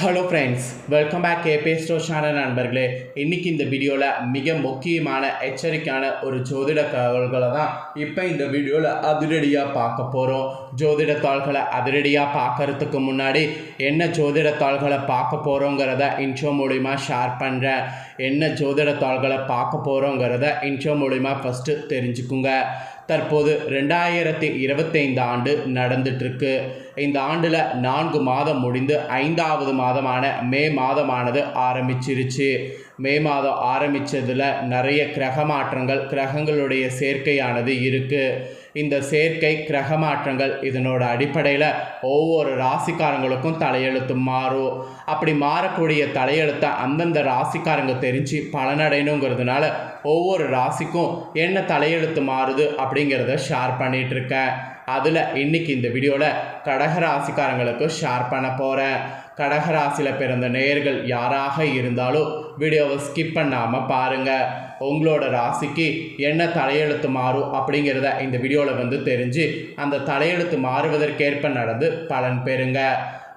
Hello friends welcome back கேபே store channel நண்பர்களே. இன்னைக்கு இந்த வீடியோவில் மிக முக்கியமான எச்சரிக்கையான ஒரு ஜோதிட தகவல்களை தான் இப்போ இந்த வீடியோவில் அதிரடியாக பார்க்க போகிறோம் ஜோதிட தாள்களை அதிரடியாக பார்க்கறதுக்கு முன்னாடி என்ன ஜோதிட தாள்களை பார்க்க போகிறோங்கிறத இன்ஷோ மூலிமா ஷேர் பண்ணுறேன் என்ன ஜோதிட தாள்களை பார்க்க போகிறோங்கிறத இன்ஷோ மூலிமா ஃபஸ்ட்டு தெரிஞ்சுக்குங்க. தற்போது ரெண்டாயிரத்தி இருபத்தைந்து ஆண்டு நடந்துட்டுருக்கு. இந்த ஆண்டில் நான்கு மாதம் முடிந்து ஐந்தாவது மாதமான மே மாதமானது ஆரம்பிச்சிருச்சு. மே மாதம் ஆரம்பித்ததில் நிறைய கிரக மாற்றங்கள் கிரகங்களுடைய சேர்க்கையானது இருக்குது இந்த சேர்க்கை கிரக மாற்றங்கள் இதனோட அடிப்படையில் ஒவ்வொரு ராசிக்காரங்களுக்கும் தலையெழுத்து மாறும். அப்படி மாறக்கூடிய தலையெழுத்தை அந்தந்த ராசிக்காரங்க தெரிஞ்சு பலனடையணுங்கிறதுனால ஒவ்வொரு ராசிக்கும் என்ன தலையெழுத்து மாறுது அப்படிங்கிறத ஷேர் பண்ணிகிட்ருக்கேன் அதில் இன்னைக்கு இந்த வீடியோவில் கடக ராசிக்காரங்களுக்கு ஷேர் பண்ண போகிறேன் கடக ராசியில் பிறந்த நேயர்கள் யாராக இருந்தாலும் வீடியோவை ஸ்கிப் பண்ணாமல் பாருங்கள் உங்களோட ராசிக்கு என்ன தலையெழுத்து மாறும் அப்படிங்கிறத இந்த வீடியோவில் வந்து தெரிஞ்சு அந்த தலையெழுத்து மாறுவதற்கேற்ப நடந்து பலன் பெறுங்க.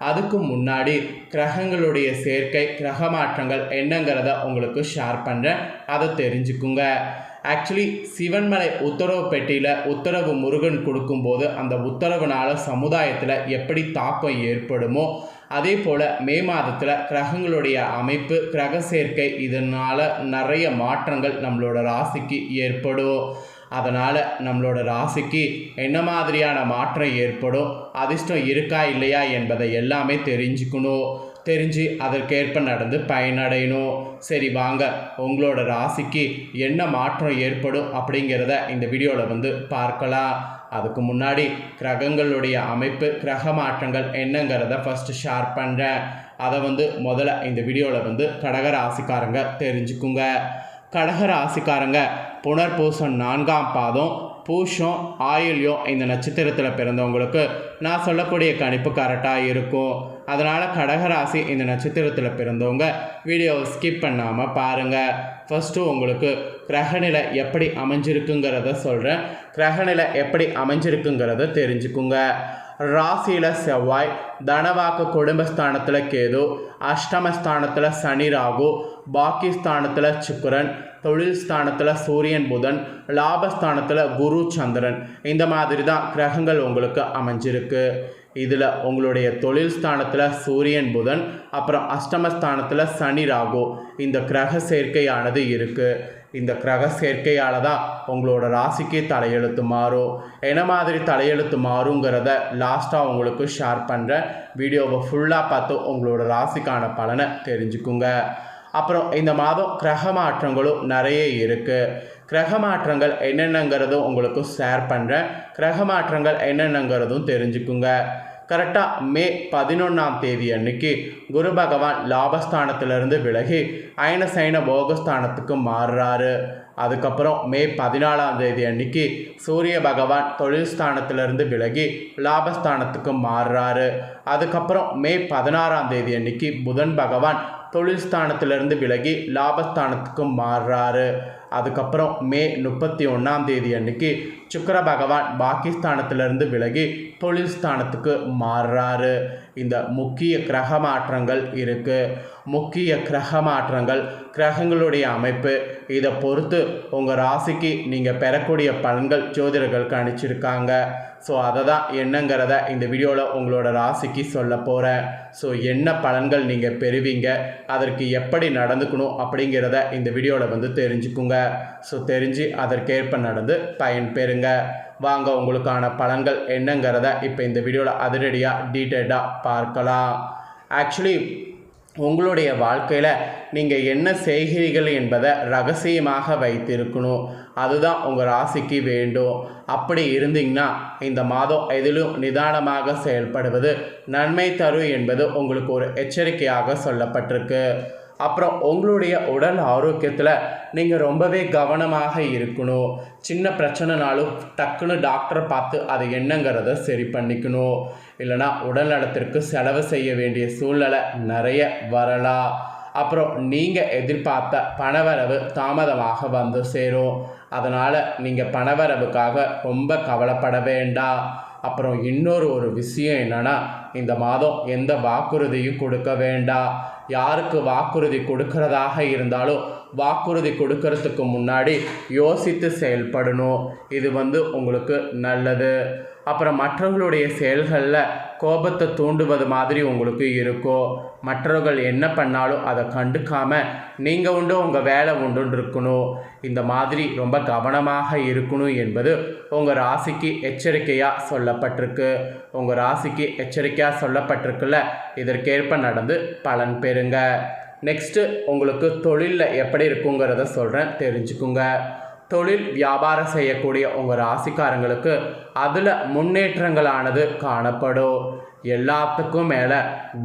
அதுக்கு முன்னாடி கிரகங்களுடைய சேர்க்கை கிரக மாற்றங்கள் என்னங்கிறத உங்களுக்கு ஷேர் பண்ணுறேன் அதை தெரிஞ்சுக்குங்க. ஆக்சுவலி சிவன்மலை உத்தரவு பெட்டியில் உத்தரவு முருகன் கொடுக்கும்போது அந்த உத்தரவுனால சமுதாயத்தில் எப்படி தாக்கம் ஏற்படுமோ அதே போல் மே மாதத்தில் கிரகங்களுடைய அமைப்பு கிரக சேர்க்கை இதனால் நிறைய மாற்றங்கள் நம்மளோட ராசிக்கு ஏற்படும். அதனால் நம்மளோட ராசிக்கு என்ன மாதிரியான மாற்றம் ஏற்படும் அதிர்ஷ்டம் இருக்கா இல்லையா என்பதை எல்லாமே தெரிஞ்சுக்கணும். தெரிஞ்சு அதற்கேற்ப நடந்து பயனடையணும். சரி வாங்க உங்களோட ராசிக்கு என்ன மாற்றம் ஏற்படும் அப்படிங்கிறத இந்த வீடியோவில் வந்து பார்க்கலாம். அதுக்கு முன்னாடி கிரகங்களுடைய அமைப்பு கிரக மாற்றங்கள் என்னங்கிறத ஃபஸ்ட்டு ஷேர் பண்ணுறேன் அதை வந்து முதல்ல இந்த வீடியோவில் வந்து கடக ராசிக்காரங்க தெரிஞ்சுக்குங்க. கடக ராசிக்காரங்க புனர்பூசம் நான்காம் பாதம் பூஷம் ஆயுள்யம் இந்த நட்சத்திரத்தில் பிறந்தவங்களுக்கு நான் சொல்லக்கூடிய கணிப்பு கரெக்டாக இருக்கும். அதனால் கடகராசி இந்த நட்சத்திரத்தில் பிறந்தவங்க வீடியோவை ஸ்கிப் பண்ணாமல் பாருங்கள் ஃபஸ்ட்டு உங்களுக்கு கிரகநிலை எப்படி அமைஞ்சிருக்குங்கிறத சொல்கிறேன் கிரகநிலை எப்படி அமைஞ்சிருக்குங்கிறத தெரிஞ்சுக்குங்க. ராசியில் செவ்வாய் தனவாக்கு குடும்பஸ்தானத்தில் கேது அஷ்டமஸ்தானத்தில் சனி ராகு பாக்கிஸ்தானத்தில் சுக்கரன் தொழில் ஸ்தானத்தில் சூரியன் புதன் லாபஸ்தானத்தில் குரு சந்திரன். இந்த மாதிரி தான் கிரகங்கள் உங்களுக்கு அமைஞ்சிருக்கு. இதில் உங்களுடைய தொழில் ஸ்தானத்தில் சூரியன் புதன் அப்புறம் அஷ்டமஸ்தானத்தில் சனி ராகு. இந்த கிரக சேர்க்கையானது இருக்குது இந்த கிரக சேர்க்கையால் தான் உங்களோட ராசிக்கு தலையெழுத்து மாறும். என்ன மாதிரி தலையெழுத்து மாறுங்கிறத லாஸ்ட்டாக உங்களுக்கு ஷேர் பண்ணுறேன் வீடியோவை ஃபுல்லாக பார்த்து உங்களோட ராசிக்கான பலனை தெரிஞ்சுக்குங்க. அப்புறம் இந்த மாதம் கிரக மாற்றங்களும் நிறைய இருக்குது கிரக மாற்றங்கள் என்னென்னங்கிறதும் உங்களுக்கு ஷேர் பண்ணுறேன் கிரக மாற்றங்கள் என்னென்னங்கிறதும் தெரிஞ்சுக்குங்க. கரெக்டாக மே பதினொன்றாம் தேதி அன்னைக்கு குரு பகவான் லாபஸ்தானத்திலிருந்து விலகி அயனசைன போகஸ்தானத்துக்கு மாறுறாரு. அதுக்கப்புறம் மே பதினாலாம் தேதி அன்னைக்கு சூரிய பகவான் தொழில் ஸ்தானத்திலிருந்து விலகி லாபஸ்தானத்துக்கு மாறுறாரு. அதுக்கப்புறம் மே பதினாறாம் தேதி அன்னைக்கு புதன் பகவான் தொழில் ஸ்தானத்திலிருந்து விலகி லாபஸ்தானத்துக்கு மாறுறாரு. அதுக்கப்புறம் மே முப்பத்தி ஒன்றாம் தேதி அன்னைக்கு சுக்கர பகவான் பாகிஸ்தானத்திலிருந்து விலகி தொழில் ஸ்தானத்துக்கு மாறுறாரு. இந்த முக்கிய கிரக மாற்றங்கள் இருக்குது முக்கிய கிரக மாற்றங்கள் கிரகங்களுடைய அமைப்பு. இதை பொறுத்து உங்கள் ராசிக்கு நீங்கள் பெறக்கூடிய பலன்கள் ஜோதிடர்கள் கணிச்சிருக்காங்க ஸோ அதை தான் என்னங்கிறத இந்த வீடியோவில் உங்களோட ராசிக்கு சொல்ல போகிறேன் ஸோ என்ன பலன்கள் நீங்கள் பெறுவீங்க அதற்கு எப்படி நடந்துக்கணும் அப்படிங்கிறத இந்த வீடியோவில் வந்து தெரிஞ்சுக்குங்க. ஸோ தெரிஞ்சு அதற்கேற்ப நடந்து பயன் பெறுங்க வாங்க உங்களுக்கான பலன்கள் என்னங்கிறத இப்போ இந்த வீடியோவில் அதிரடியாக டீட்டெயில்டாக பார்க்கலாம். ஆக்சுவலி உங்களுடைய வாழ்க்கையில் நீங்கள் என்ன செய்கிறீர்கள் என்பதை ரகசியமாக வைத்திருக்கணும். அதுதான் உங்கள் ராசிக்கு வேண்டும். அப்படி இருந்தீங்கன்னா இந்த மாதம் எதிலும் நிதானமாக செயல்படுவது நன்மை தரும் என்பது உங்களுக்கு ஒரு எச்சரிக்கையாக சொல்லப்பட்டிருக்கு. அப்புறம் உங்களுடைய உடல் ஆரோக்கியத்தில் நீங்கள் ரொம்பவே கவனமாக இருக்கணும். சின்ன பிரச்சனைனாலும் டக்குன்னு டாக்டரை பார்த்து அது என்னங்கிறத சரி பண்ணிக்கணும். இல்லைனா உடல் நலத்திற்கு செலவு செய்ய வேண்டிய சூழ்நிலை நிறைய வரலாம். அப்புறம் நீங்கள் எதிர்பார்த்த பணவரவு தாமதமாக வந்து சேரும். அதனால் நீங்கள் பணவரவுக்காக ரொம்ப கவலைப்பட வேண்டாம். அப்புறம் இன்னொரு ஒரு விஷயம் என்னென்னா இந்த மாதம் எந்த வாக்குறுதியும் கொடுக்க வேண்டாம். யாருக்கு வாக்குறுதி கொடுக்கறதாக இருந்தாலும் வாக்குறுதி கொடுக்கறதுக்கு முன்னாடி யோசித்து செயல்படணும். இது வந்து உங்களுக்கு நல்லது. அப்புறம் மற்றவர்களுடைய செயல்களில் கோபத்தை தூண்டுவது மாதிரி உங்களுக்கு இருக்கும் மற்றவர்கள் என்ன பண்ணாலும் அதை கண்டுக்காமல் நீங்கள் உண்டு உங்கள் வேலை உண்டுன்னு இருக்கணும். இந்த மாதிரி ரொம்ப கவனமாக இருக்கணும் என்பது உங்கள் ராசிக்கு எச்சரிக்கையாக சொல்லப்பட்டிருக்கு. உங்கள் ராசிக்கு எச்சரிக்கையாக சொல்லப்பட்டிருக்குல்ல இதற்கேற்ப நடந்து பலன் பெறுங்க. நெக்ஸ்ட்டு உங்களுக்கு தொழிலில் எப்படி இருக்குங்கிறத சொல்கிறேன் தெரிஞ்சுக்குங்க. தொழில் வியாபாரம் செய்யக்கூடிய உங்கள் ராசிக்காரங்களுக்கு அதில் முன்னேற்றங்களானது காணப்படும். எல்லாத்துக்கும் மேலே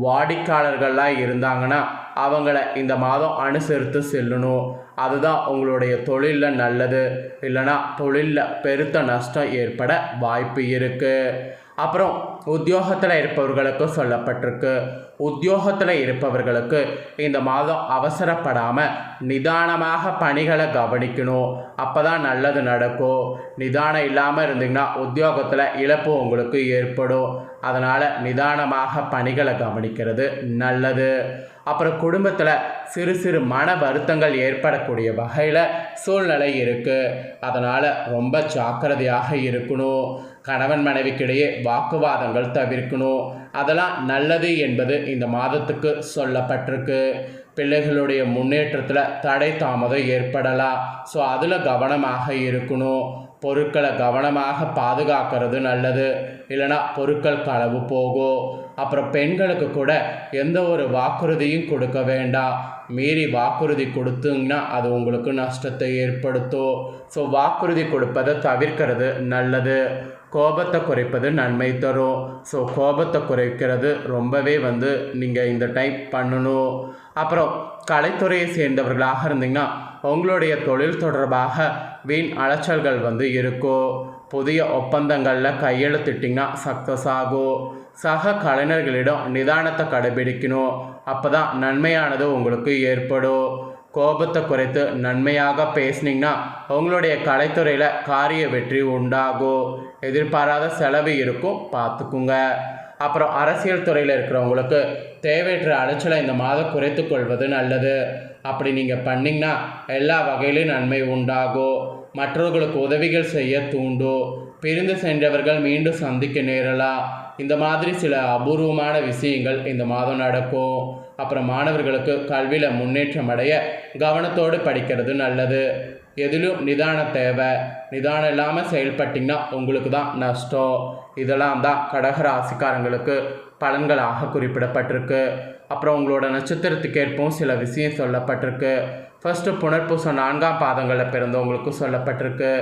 வாடிக்கையாளர்கள்லாம் இருந்தாங்கன்னா அவங்கள இந்த மாதம் அனுசரித்து செல்லணும். அதுதான் உங்களுடைய தொழிலில் நல்லது. இல்லைன்னா தொழிலில் பெருத்த நஷ்டம் ஏற்பட வாய்ப்பு இருக்குது அப்புறம் உத்தியோகத்தில் இருப்பவர்களுக்கு சொல்லப்பட்டிருக்கு. உத்தியோகத்தில் இருப்பவர்களுக்கு இந்த மாதம் அவசரப்படாமல் நிதானமாக பணிகளை கவனிக்கணும். அப்போ தான் நல்லது நடக்கும். நிதானம் இல்லாமல் இருந்தீங்கன்னா உத்தியோகத்தில் இழப்பு உங்களுக்கு ஏற்படும். அதனால் நிதானமாக பணிகளை கவனிக்கிறது நல்லது. அப்புறம் குடும்பத்தில் சிறு சிறு மன வருத்தங்கள் ஏற்படக்கூடிய வகையில் சூழ்நிலை இருக்குது அதனால் ரொம்ப ஜாக்கிரதையாக இருக்கணும். கணவன் மனைவிக்கிடையே வாக்குவாதங்கள் தவிர்க்கணும். அதெல்லாம் நல்லது என்பது இந்த மாதத்துக்கு சொல்லப்பட்டிருக்கு. பிள்ளைகளுடைய முன்னேற்றத்தில் தடை தாமதம் ஏற்படலாம். ஸோ அதில் கவனமாக இருக்கணும். பொருட்களை கவனமாக பாதுகாக்கிறது நல்லது. இல்லைனா பொருட்கள் களவு போகும். அப்புறம் பெண்களுக்கு கூட எந்த ஒரு வாக்குறுதியும் கொடுக்க வேண்டாம். மீறி வாக்குறுதி கொடுத்துங்கன்னா அது உங்களுக்கு நஷ்டத்தை ஏற்படுத்தும். ஸோ வாக்குறுதி கொடுப்பதை தவிர்க்கிறது நல்லது. கோபத்தை குறைப்பது நன்மை தரும். ஸோ கோபத்தை குறைக்கிறது ரொம்பவே வந்து நீங்கள் இந்த டைப் பண்ணணும். அப்புறம் கலைத்துறையை சேர்ந்தவர்களாக இருந்தீங்கன்னா உங்களுடைய தொழில் தொடர்பாக வீண் அலைச்சல்கள் வந்து இருக்கும். புதிய ஒப்பந்தங்களில் கையெழுத்திட்டிங்கன்னா சக்ஸஸ் ஆகும். சக கலைஞர்களிடம் நிதானத்தை கடைபிடிக்கணும். அப்போ தான் நன்மையானது உங்களுக்கு ஏற்படும். கோபத்தை குறைத்து நன்மையாக பேசுனீங்கன்னா உங்களுடைய கலைத்துறையில் காரிய வெற்றி உண்டாகும். எதிர்பாராத செலவு இருக்கும் பார்த்துக்குங்க. அப்புறம் அரசியல் துறையில் இருக்கிறவங்களுக்கு தேவையற்ற அலைச்சலை இந்த மாதம் குறைத்து கொள்வது நல்லது. அப்படி நீங்கள் பண்ணிங்கன்னா எல்லா வகையிலும் நன்மை உண்டாகும். மற்றவர்களுக்கு உதவிகள் செய்ய தூண்டும். பிரிந்து சென்றவர்கள் மீண்டும் சந்திக்க நேரலாம் இந்த மாதிரி சில அபூர்வமான விஷயங்கள் இந்த மாதம் நடக்கும். அப்புறம் மாணவர்களுக்கு கல்வியில் முன்னேற்றம் அடைய கவனத்தோடு படிக்கிறது நல்லது. எதிலும் நிதானம் தேவை. நிதானம் இல்லாமல் செயல்பட்டிங்கன்னா உங்களுக்கு தான் நஷ்டம். இதெல்லாம் தான் கடகராசிக்காரங்களுக்கு பலன்களாக குறிப்பிடப்பட்டிருக்கு. அப்புறம் உங்களோட நட்சத்திரத்துக்கு ஏற்பவும் சில விஷயம் சொல்லப்பட்டிருக்கு. ஃபஸ்ட்டு புனர்பூசம் நான்காம் பாதங்களில் பிறந்தவங்களுக்கு சொல்லப்பட்டிருக்கு.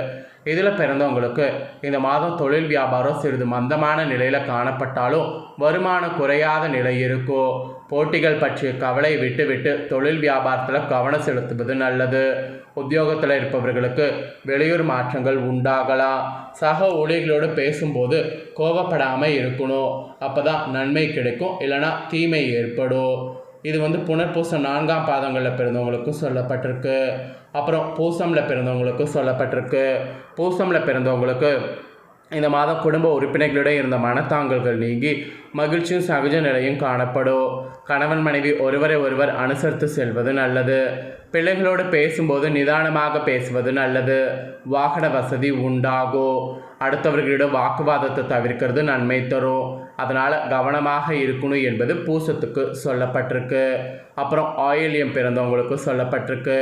இதில் பிறந்தவங்களுக்கு இந்த மாதம் தொழில் வியாபாரம் சிறிது மந்தமான நிலையில் காணப்பட்டாலும் வருமானம் குறையாத நிலை இருக்கோ? போட்டிகள் பற்றிய கவலை விட்டுவிட்டு தொழில் வியாபாரத்தில் கவனம் செலுத்துவது நல்லது. உத்தியோகத்தில் இருப்பவர்களுக்கு வெளியூர் மாற்றங்கள் உண்டாகலாம். சக ஊழியர்களோடு பேசும்போது கோபப்படாமல் இருக்கணும். அப்போ தான் நன்மை கிடைக்கும். இல்லைனா தீமை ஏற்படும். இது வந்து புனர்பூசம் நான்காம் பாதங்களில் பிறந்தவங்களுக்கும் சொல்லப்பட்டிருக்கு. அப்புறம் பூசமில் பிறந்தவங்களுக்கும் சொல்லப்பட்டிருக்கு. பூசமில் பிறந்தவங்களுக்கு இந்த மாதம் குடும்ப உறுப்பினர்களிடம் இருந்த மனத்தாங்கல்கள் நீங்கி மகிழ்ச்சியும் சகஜ நிலையும் காணப்படும். கணவன் மனைவி ஒருவரை ஒருவர் அனுசரித்து செல்வது நல்லது. பிள்ளைகளோடு பேசும்போது நிதானமாக பேசுவது நல்லது. வாகன வசதி உண்டாகும். அடுத்தவர்களிடம் வாக்குவாதத்தை தவிர்க்கிறது நன்மை தரும். அதனால் கவனமாக இருக்கணும் என்பது பூசத்துக்கு சொல்லப்பட்டிருக்கு. அப்புறம் ஆயில்யம் பிறந்தவங்களுக்கு சொல்லப்பட்டிருக்கு.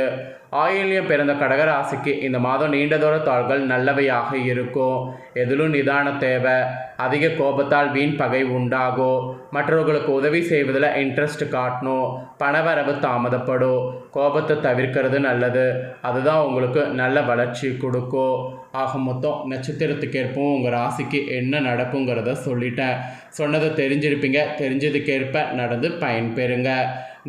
ஆயில்யம் பிறந்த கடகராசிக்கு இந்த மாதம் நீண்ட தூர தாள்கள் நல்லவையாக இருக்கும். எதிலும் நிதான தேவை அதிக கோபத்தால் வீண் பகை உண்டாகும் மற்றவர்களுக்கு உதவி செய்வதில் இன்ட்ரெஸ்ட் காட்டணும் பணவரவு தாமதப்படும் கோபத்தை தவிர்க்கிறது நல்லது. அதுதான் உங்களுக்கு நல்ல வளர்ச்சி கொடுக்கும். ஆக மொத்தம் நட்சத்திரத்துக்கேற்பவும் உங்கள் ராசிக்கு என்ன நடக்குங்கிறத சொல்லிட்டேன். சொன்னதை தெரிஞ்சிருப்பீங்க. தெரிஞ்சதுக்கேற்ப நடந்து பயன்பெறுங்க.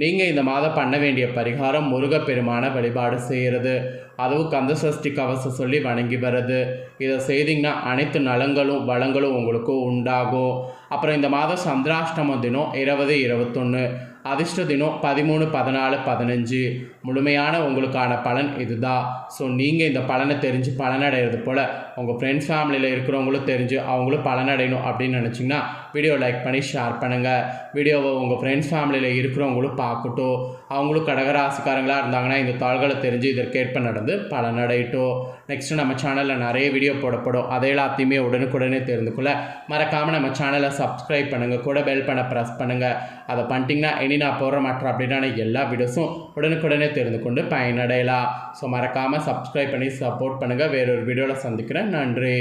நீங்கள் இந்த மாதம் பண்ண வேண்டிய பரிகாரம் முருகப்பெருமான வழிபாடு செய்கிறது அதுவும் கந்த சஷ்டி கவசம் சொல்லி வணங்கி வருது இதை செய்தீங்கன்னா அனைத்து நலங்களும் வளங்களும் உங்களுக்கு உண்டாகும். அப்புறம் இந்த மாதம் சந்திராஷ்டம தினம் இருபது இருபத்தொன்று அதிர்ஷ்ட தினம் பதிமூணு பதினாலு பதினஞ்சு. முழுமையான உங்களுக்கான பலன் இதுதான். ஸோ நீங்கள் இந்த பலனை தெரிஞ்சு பலனடைகிறது போல் உங்கள் ஃப்ரெண்ட்ஸ் ஃபேமிலியில் இருக்கிறவங்களும் தெரிஞ்சு அவங்களும் பலனடையணும் அப்படின்னு நினச்சிங்கன்னா வீடியோ லைக் பண்ணி ஷேர் பண்ணுங்கள் வீடியோவை உங்கள் ஃப்ரெண்ட்ஸ் ஃபேமிலியில் இருக்கிறவங்களும் பார்க்கட்டும். அவங்களும் கடகராசிக்காரங்களாக இருந்தாங்கன்னா இந்த தாள்களை தெரிஞ்சு இதற்கேற்ப நடந்து பலனடையட்டும். நெக்ஸ்ட்டு நம்ம சேனலில் நிறைய வீடியோ போடப்படும். அதை எல்லாத்தையுமே உடனுக்குடனே தெரிந்து கொள்ள மறக்காமல் நம்ம சேனலை சப்ஸ்கிரைப் பண்ணுங்கள் கூட பெல் பண்ண ப்ரெஸ் பண்ணுங்கள் அதை பண்ணிட்டீங்கன்னா இனி நான் போடுற மாற்றம் அப்படின்னா எல்லா வீடியோஸும் உடனுக்குடனே தெரிந்து கொண்டு பயனடையலாம். ஸோ மறக்காமல் சப்ஸ்கிரைப் பண்ணி சப்போர்ட் பண்ணுங்கள் வேறொரு வீடியோவில் சந்திக்கிறேன். நன்றி.